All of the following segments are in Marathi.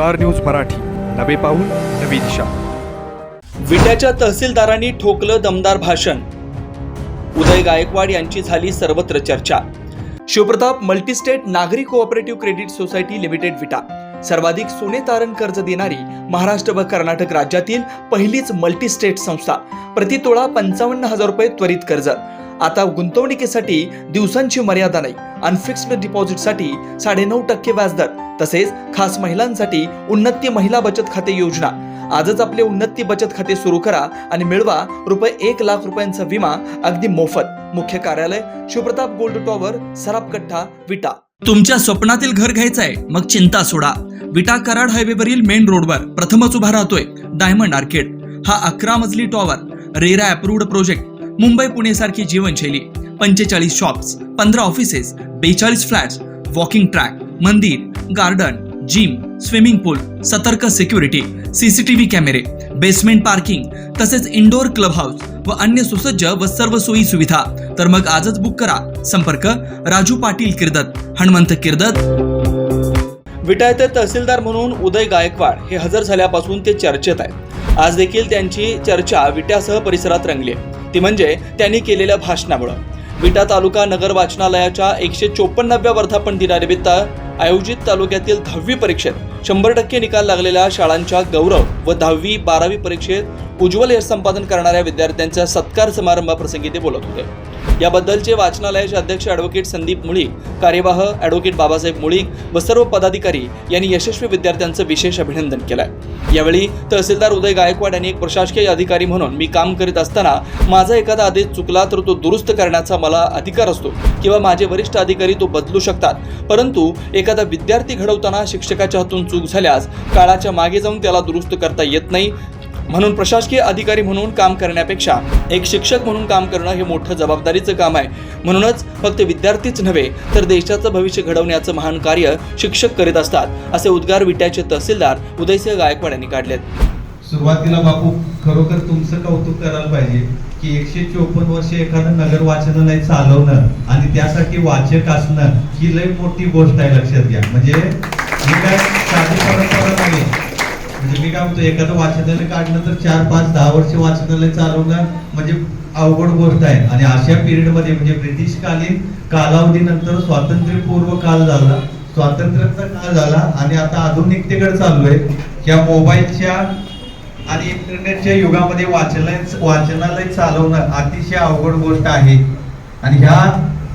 Star news Marathi. नवे पाऊल नवी दिशा. विट्याच्या तहसीलदारांनी ठोकलं दमदार भाषण. उदय गायकवाड यांची झाली सर्वत्र चर्चा. शिवप्रताप मल्टीस्टेट नागरी cooperative credit society limited Vita. सर्वाधिक सोने तारण कर्ज देणारी महाराष्ट्र व कर्नाटक राज्यातील पहिलीच मल्टीस्टेट संस्था. प्रतितोळा पंचावन्न हजार रुपये त्वरित कर्ज. आता गुंतवणुकीसाठी दिवसांची मर्यादा नाही अनफिक्स्ड डिपॉझिटसाठी साडेनऊ टक्के व्याजदर तसेच खास महिलांसाठी उन्नती महिला बचत खाते योजना. आजच आपले उन्नती बचत खाते सुरू करा आणि मिळवा रुपये एक लाख रुपयांचा विमा अगदी मोफत. मुख्य कार्यालय शिवप्रताप गोल्ड टॉवर सरापकट्टा विटा. तुमच्या स्वप्नातील घर घ्यायचं आहे मग चिंता सोडा. विटा कराड हायवेवरील मेन रोडवर प्रथमच उभा राहतोय डायमंड आर्केड. हा अकरा मजली tower RERA approved project. Mumbai Pune सारखी जीवनशैली. पंचेचाळीस शॉप्स पंधरा ऑफिसेस बेचाळीस फ्लॅट्स वॉकिंग ट्रॅक मंदिर गार्डन जिम स्विमिंग पूल सतर्क सिक्युरिटी सीसीटीव्ही कॅमेरे बेसमेंट पार्किंग तसेच इंडोर क्लब हाऊस व अन्य सुसज्ज व सर्व सोयी सुविधा. तर मग आजच बुक करा. संपर्क राजू पाटील किर्दत हनुमंत किर्दत. विटायते तहसीलदार म्हणून उदय गायकवाड हे हजर झाल्यापासून ते चर्चेत आहेत. आज देखील त्यांची चर्चा विट्यासह परिसरात रंगली आहे. ती म्हणजे त्यांनी केलेल्या भाषणामुळं. विटा तालुका नगर वाचनालयाच्या एकशे चोपन्नाव्या वर्धापन दिनानिमित्त आयोजित तालुक्यातील दहावी परीक्षेत शंभर टक्के निकाल लागलेल्या शाळांच्या गौरव व दहावी बारावी परीक्षेत उज्ज्वल यश संपादन करणाऱ्या विद्यार्थ्यांच्या सत्कार समारंभाप्रसंगी ते बोलत होते. याबद्दलचे वाचनालयाचे अध्यक्ष ॲडव्होकेट संदीप मुळीक कार्यवाह ॲडव्होकेट बाबासाहेब मुळीक व सर्व पदाधिकारी यांनी यशस्वी विद्यार्थ्यांचं विशेष अभिनंदन केलंय. यावेळी तहसीलदार उदय गायकवाड यांनी एक प्रशासकीय अधिकारी म्हणून मी काम करीत असताना माझा एखादा आदेश चुकला तर तो दुरुस्त करण्याचा मला अधिकार असतो किंवा माझे वरिष्ठ अधिकारी तो बदलू शकतात. परंतु एखादा विद्यार्थी घडवताना शिक्षकाच्या हातून चूक झाल्यास काळाच्या मागे जाऊन त्याला दुरुस्त करता येत नाही. म्हणून प्रशासकीय अधिकारी म्हणून काम करण्यापेक्षा एक शिक्षक म्हणून काम करणं हे मोठं जबाबदारीचं काम आहे. म्हणूनच फक्त विद्यार्थीच नव्हे तर देशाचं भविष्य घडवण्याचं महान कार्य शिक्षक करीत असतात असे उद्गार विट्याचे तहसीलदार उदयसिंह गायकवाड यांनी काढलेत. सुरुवातीला बापू खरोखर तुमचं कौतुक करायला पाहिजे की एकशे चोपन्न वर्ष एखादं नगर वाचनालय चालवणं आणि त्यासाठी वाचक असणं ही लय मोठी गोष्ट आहे लक्षात घ्या. म्हणजे मी काय साधी परंपरा नाही. म्हणजे मी काय म्हणतो एखादं वाचनालय काढलं तर चार पाच दहा वर्ष वाचनालय चालवणं म्हणजे अवघड गोष्ट आहे. आणि अशा पिरियडमध्ये म्हणजे ब्रिटिशकालीन कालावधीनंतर स्वातंत्र्यपूर्व काल झाला. स्वातंत्र्याचा काळ झाला आणि आता आधुनिकतेकडे आहे. या मोबाईलच्या आणि इंटरनेटच्या युगामध्ये वाचनालय वाचनालय चालवणं अतिशय अवघड गोष्ट आहे. आणि ह्या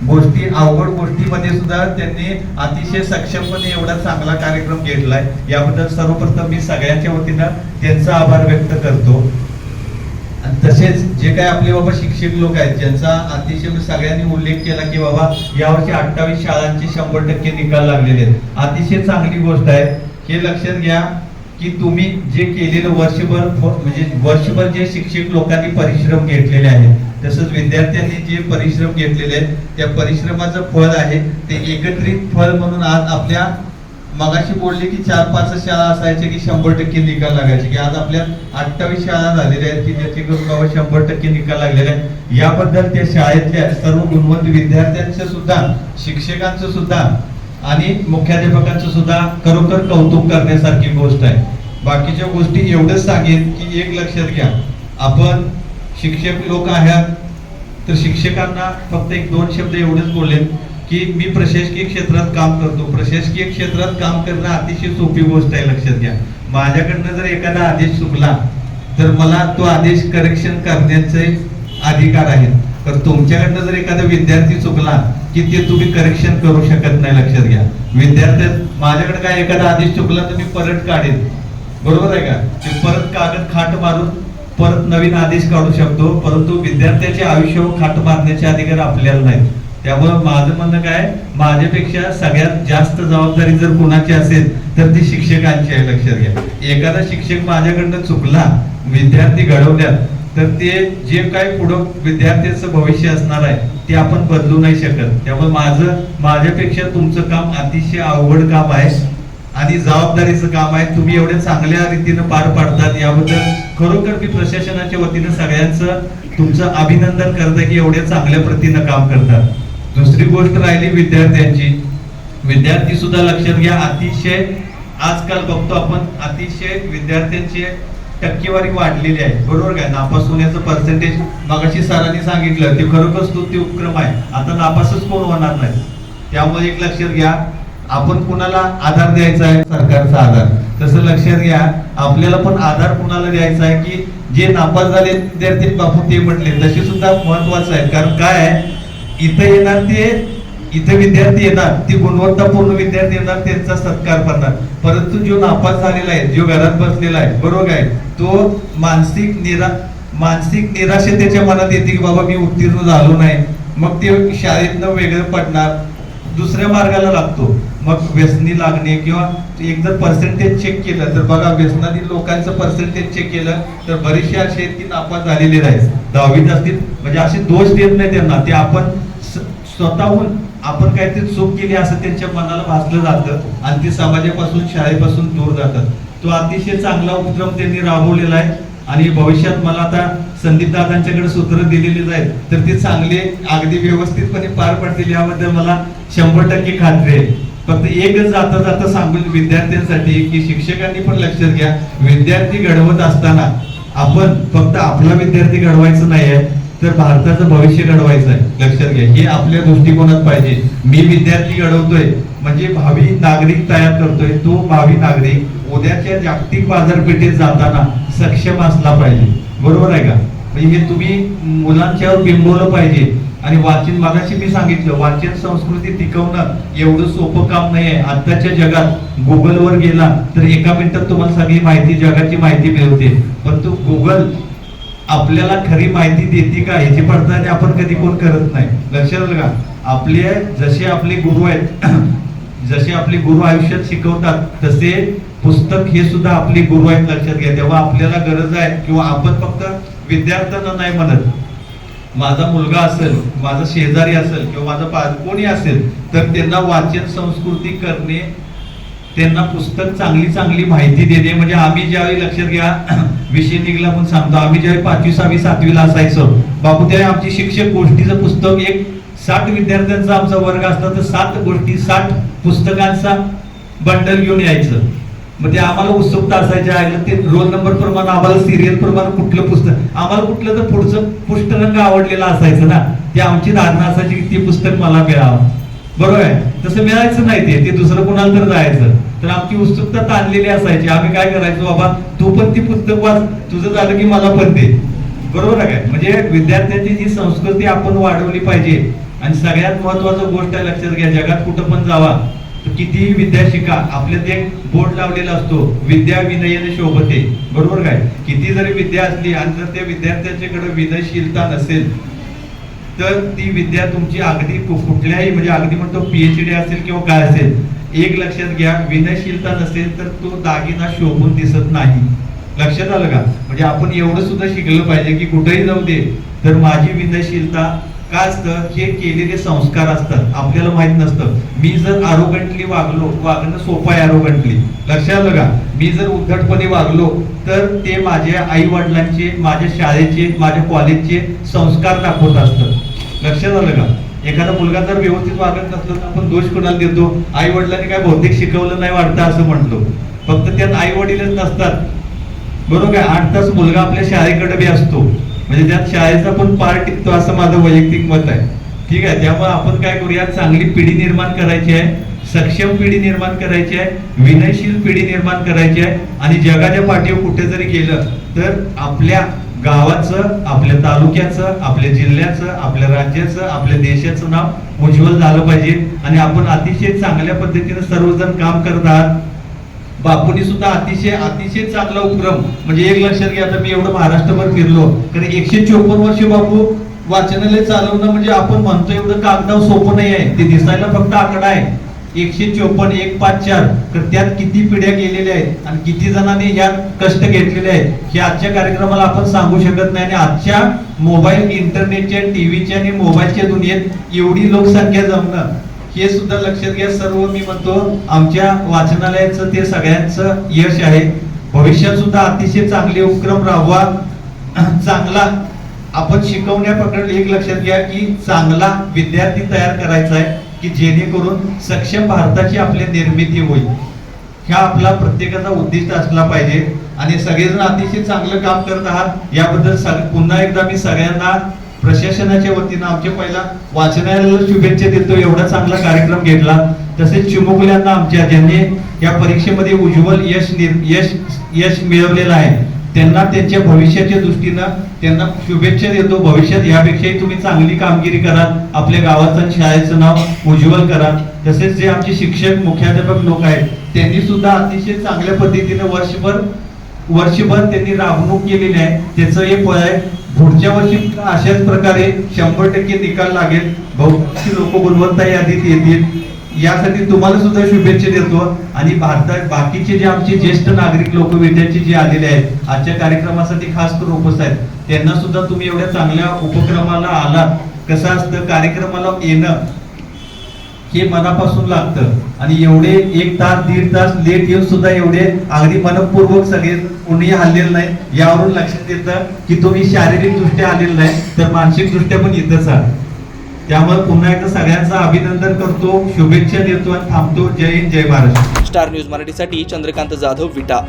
गोष्टी अवघड गोष्टीमध्ये सुद्धा त्यांनी अतिशय सक्षमपणे एवढा चांगला कार्यक्रम घेतलाय. याबद्दल सर्वप्रथम मी सगळ्यांच्या वतीनं त्यांचा आभार व्यक्त करतो. तसेच जे काय आपले बाबा शिक्षक लोक आहेत ज्यांचा अतिशय सगळ्यांनी उल्लेख केला की बाबा यावर्षी अठ्ठावीस शाळांचे शंभर टक्के निकाल लागलेले आहेत. अतिशय चांगली गोष्ट आहे. हे लक्षात घ्या की तुम्ही जे केलेलं वर्षभर म्हणजे वर्षभर जे शिक्षक लोकांनी परिश्रम घेतलेले आहेत तसंच विद्यार्थ्यांनी जे परिश्रम घेतलेले आहेत त्या परिश्रमाचं फळ आहे ते एकत्रित फळ म्हणून आज आपल्या मगाशी बोलले की चार पाच शाळा असायच्या की शंभर टक्के निकाल लागायचे की आज आपल्या अठ्ठावीस शाळा झालेल्या आहेत की ज्याचे करून बाबा शंभर टक्के निकाल लागलेले आहेत. याबद्दल त्या शाळेतल्या सर्व गुणवंत विद्यार्थ्यांचं सुद्धा शिक्षकांचं सुद्धा आणि मुख्याध्यापकांचं सुद्धा खरोखर कौतुक करण्यासारखी गोष्ट आहे. बाकीच्या गोष्टी एवढंच सांगेन की एक लक्षात घ्या आपण शिक्षक लोक आहात. तर शिक्षकांना फक्त एक दोन शब्द एवढेच बोलेन की मी प्रशासकीय क्षेत्रात काम करतो. प्रशासकीय क्षेत्रात काम करणं अतिशय सोपी गोष्ट आहे लक्षात घ्या. माझ्याकडनं जर एखादा आदेश चुकला तर मला तो आदेश करेक्शन करण्याचे अधिकार आहेत. तर तुमच्याकडनं जर एखादा विद्यार्थी चुकला की ते तुम्ही करेक्शन करू शकत नाही लक्षात घ्या. विद्यार्थ्या माझ्याकडे काय एखादा आदेश चुकला तर मी परत काढेन. बरोबर आहे का? ते परत कागद खाट मारून परत नवीन आदेश काढू शकतो परंतु विद्यार्थ्याचे आयुष्य खाट मारण्याचे अधिकार आपल्याला नाही त्यामुळे माझं म्हणणं काय माझ्यापेक्षा सगळ्यात जास्त जबाबदारी जर कोणाची असेल तर ती शिक्षकांची आहे लक्षात घ्या. एखादा शिक्षक माझ्याकडनं चुकला विद्यार्थी घडवल्यात तर ते जे काही पुढं विद्यार्थ्यांचं भविष्य असणार आहे ते आपण बदलू नाही शकत. त्यामुळे माझं माझ्यापेक्षा तुमचं काम अतिशय अवघड काम आहे आणि जबाबदारीचं काम आहे. तुम्ही एवढ्या चांगल्या रीतीनं पार पाडतात याबद्दल खरोखर मी प्रशासनाच्या वतीनं सगळ्यांचं तुमचं अभिनंदन करतं की एवढ्या चांगल्या प्रतीनं काम करतात. दुसरी गोष्ट राहिली विद्यार्थ्यांची. विद्यार्थी सुद्धा लक्षात घ्या अतिशय आजकाल बघतो आपण अतिशय विद्यार्थ्यांची टक्केवारी वाढलेली आहे. बरोबर काय? नापास होण्याचं पर्सेंटेज मगाशी सरांनी सांगितलं ते खरोखर स्तुती उपक्रम आहे. आता नापासच कोण होणार नाही? त्यामुळे एक लक्षात घ्या आपण कुणाला आधार द्यायचा आहे? सरकारचा आधार. तसं लक्षात घ्या आपल्याला पण आधार कुणाला द्यायचा आहे की जे नापास झाले विद्यार्थी बापू ते म्हटले तसे सुद्धा महत्वाचं आहे. कारण काय आहे? इथं येणार ते इथे विद्यार्थी येणार ती गुणवत्तापूर्ण विद्यार्थी येणार त्यांचा सत्कार करणार. परंतु जो नापास झालेला आहे जो घरात बसलेला आहे बरोबर आहे तो मानसिक निरा मानसिक निराशे त्याच्या मनात येते की बाबा मी उत्तीर्ण झालो नाही. मग ते शाळेतनं वेगळं पडणार. दुसऱ्या मार्गाला लागतो. मग व्यसनी लागणे किंवा एक जर पर्सेंटेज चेक केलं तर बघा व्यसनातील लोकांचं पर्सेंटेज चेक केलं तर बरेचसे असे आहेत की नापास झालेले आहेत दहावीत असतील म्हणजे असे दोष देत नाही त्यांना. ते आपण स्वतःहून आपण काहीतरी चूक केली असं त्यांच्या मनाला भासलं जातं आणि ते समाजापासून शाळेपासून दूर जातात. तो अतिशय चांगला उपक्रम त्यांनी राबवलेला आहे. आणि भविष्यात मला आता संदीप दादांच्याकडे सूत्र दिलेली आहेत तर ती चांगली अगदी व्यवस्थितपणे पार पडतील याबद्दल मला शंभर टक्के खात्री आहे. फक्त एकच जाता जाता सांगून विद्यार्थ्यांसाठी की शिक्षकांनी पण लक्षात घ्या विद्यार्थी घडवत असताना आपण फक्त आपला विद्यार्थी घडवायचं नाही आहे तर भारताचं भविष्य घडवायचं आहे. लक्षात घ्या हे आपल्या दृष्टिकोनात पाहिजे. मी विद्यार्थी घडवतोय म्हणजे भावी नागरिक तयार करतोय तो भावी नागरिक उद्याच्या जागतिक बाजारपेठेत जाताना सक्षम असला पाहिजे. बरोबर आहे का? म्हणजे हे तुम्ही मुलांच्यावर बिंबवलं पाहिजे. आणि वाचन मागाशी मी सांगितलं वाचन संस्कृती टिकवणं एवढं सोपं काम नाही आहे. आताच्या जगात गुगलवर गेला तर एका मिनिटात तुम्हाला सगळी माहिती जगाची माहिती मिळते. परंतु गुगल आपल्याला खरी माहिती देते का याची पडताळणी आपण कधी कोण करत नाही. लक्षात का आपले जसे आपले गुरु आहेत जसे आपले गुरु आयुष्यात शिकवतात तसे पुस्तक हे सुद्धा आपले गुरु आहेत लक्षात घ्या. तेव्हा आपल्याला गरज आहे किंवा आपण फक्त विद्यार्थ्यांना नाही म्हणत. माझा मुलगा असेल माझा शेजारी असेल किंवा माझा कोणी असेल तर त्यांना वाचन संस्कृती करणे त्यांना पुस्तक चांगली चांगली माहिती देणे म्हणजे आम्ही ज्यावेळी लक्षात घ्या विषय निघला म्हणून सांगतो. आम्ही ज्यावेळी पाचवी सहावी सातवीला असायचो बापू त्यावेळी आमची शिक्षक गोष्टीचं पुस्तक एक साठ विद्यार्थ्यांचा आमचा वर्ग असता तर सात गोष्टी साठ पुस्तकांचा बंडल घेऊन यायचं. मग ते आम्हाला उत्सुकता असायच्या आहे ते रोल नंबर प्रमाणे आम्हाला सिरियल प्रमाणे कुठलं पुस्तक आम्हाला कुठलं तर पुढचं पुष्टरंग आवडलेला असायचं ना. ते आमची धारणा असायची की ते पुस्तक मला मिळावं. बरोबर आहे. तसं मिळायचं नाही ते ते दुसरं कोणाला तर जायचं. तर आमची उत्सुकता ताणलेली असायची. आम्ही काय करायचो? बाबा तू पण ती पुस्तक वाच. तुझं झालं की मला पण दे. बरोबर आहे काय? म्हणजे विद्यार्थ्यांची जी संस्कृती आपण वाढवली पाहिजे आणि सगळ्यात महत्वाचं गोष्ट लक्षात घ्या जगात कुठं पण जावा तर कितीही विद्या शिका. आपल्यात एक बोर्ड लावलेला असतो विद्या विनयने शोभते. बरोबर काय? किती जरी विद्या असली आणि जर त्या विद्यार्थ्यांच्याकडे विनयशीलता नसेल तर ती विद्या तुमची अगदी कुठल्याही म्हणजे अगदी म्हणतो पीएचडी असेल किंवा काय असेल एक लक्षात घ्या विनयशीलता नसेल तर तो दागिना शोभून दिसत नाही. लक्षात आलं का? म्हणजे आपण एवढं सुद्धा शिकलं पाहिजे की कुठेही जाऊ दे तर माझी विनयशीलता काय असतं? हे केलेले संस्कार असतात. आपल्याला माहीत नसतं. मी जर आरोगंटली वागलो वागणं सोपं आहे आरोगंटली लक्षात आलं का? मी जर उद्धटपणे वागलो तर ते माझ्या आई वडिलांचे माझ्या शाळेचे माझ्या कॉलेजचे संस्कार दाखवत असतात. लक्षात आलं का? एखादा मुलगा जर व्यवस्थित वागत नसलं तर आपण दोष कोणाला देतो? आई वडिलांनी काय भौतिक शिकवलं नाही वाटतं असं म्हणतो. फक्त त्यात आई वडीलच नसतात. बरोबर काय आठ तास मुलगा आपल्या शाळेकडे बी असतो. म्हणजे त्यात शाळेचा पण पार्ट टिकतो असं माझं वैयक्तिक मत आहे. ठीक आहे? त्यामुळे आपण काय करूया? चांगली पिढी निर्माण करायची आहे. सक्षम पिढी निर्माण करायची आहे. विनयशील पिढी निर्माण करायची आहे. आणि जगाच्या पाठीवर कुठे जरी गेलं तर आपल्या गावाचं आपल्या तालुक्याचं आपल्या जिल्ह्याचं आपल्या राज्याचं आपल्या देशाचं नाव उज्ज्वल झालं पाहिजे. आणि आपण अतिशय चांगल्या पद्धतीने सर्वजण काम करत आहात. बापूंनी सुद्धा अतिशय अतिशय चांगला उपक्रम म्हणजे एक लक्षात घ्या आता मी एवढं महाराष्ट्रभर फिरलो कारण एकशे चोपन्न वर्ष बापू वाचनालय चालवणं म्हणजे आपण म्हणतो एवढं कागदाव सोपं नाही आहे. ते दिसायला फक्त आकडा आहे. एकशे चोपन्न एक पाच चार. तर त्यात किती पिढ्या गेलेल्या आहेत आणि किती जणांनी यात कष्ट घेतलेले आहेत हे आजच्या कार्यक्रमाला आपण सांगू शकत नाही. आणि आजच्या मोबाईल इंटरनेटच्या टीव्हीच्या आणि मोबाईलच्या दुनियेत एवढी लोकसंख्या जमणं हे सुद्धा लक्षात घ्या. सर्व मी म्हणतो आमच्या वाचनालयाचं ते सगळ्यांचं यश आहे. भविष्यात सुद्धा अतिशय चांगले उपक्रम राबवा. चांगला आपण शिकवण्याप्रकरणी एक लक्षात घ्या की चांगला विद्यार्थी तयार करायचा आहे. की जेणेकरून सक्षम भारताची आपली निर्मिती होईल. ह्या आपला प्रत्येकाचा उद्दिष्ट असला पाहिजे आणि सगळेजण अतिशय चांगलं काम करत आहात. याबद्दल सग- पुन्हा एकदा मी सगळ्यांना प्रशासनाच्या वतीनं आमच्या पहिला वाचनालयाला शुभेच्छा देतो. एवढा चांगला कार्यक्रम घेतला. तसेच चिमुकल्यांना आमच्या ज्यांनी या परीक्षेमध्ये उज्ज्वल यश निर- यश यश मिळवलेलं आहे. त्यांना त्यांच्या भविष्याच्या दृष्टीनं त्यांना शुभेच्छा देतो. भविष्यात यापेक्षाही तुम्ही चांगली कामगिरी करा आपल्या गावाचं शाळेचं नाव उज्ज्वल करा तसेच जे आमचे शिक्षक मुख्याध्यापक लोक आहेत त्यांनी सुद्धा अतिशय चांगल्या पद्धतीने वर्षभर वर्षभर त्यांनी राबवणूक केलेली आहे. त्याचं हे फळ आहे. पुढच्या वर्षी अशाच प्रकारे शंभर टक्के निकाल लागेल. बहुतेक लोक गुणवत्ता यादीत येतील. यासाठी तुम्हाला सुद्धा शुभेच्छा देतो. आणि भारतात बाकीचे जे आमचे ज्येष्ठ नागरिक लोक विद्यार्थी जे आलेले आहेत आजच्या कार्यक्रमासाठी खास करून उपस्थित आहेत त्यांना सुद्धा तुम्ही एवढ्या चांगल्या उपक्रमाला आलात. कसं असतं कार्यक्रमाला येणं हे मनापासून लागतं. आणि एवढे एक तास दीड तास लेट येऊन सुद्धा एवढे अगदी मनपूर्वक सगळे कोणीही हल्लेलं नाही. यावरून लक्षात येतं की तुम्ही शारीरिक दृष्ट्या आलेला नाही तर मानसिक दृष्ट्या पण येतच आहात. त्यामुळे पुन्हा एकदा सगळ्यांचं अभिनंदन करतो शुभेच्छा देतो आणि थांबतो. जय हिंद जय महाराष्ट्र. स्टार न्यूज मराठीसाठी चंद्रकांत जाधव विटा.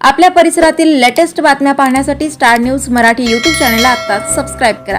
आपल्या परिसरातील लेटेस्ट बातम्या पाहण्यासाठी स्टार न्यूज मराठी यूट्यूब चॅनलला आत्ताच सबस्क्राईब करा.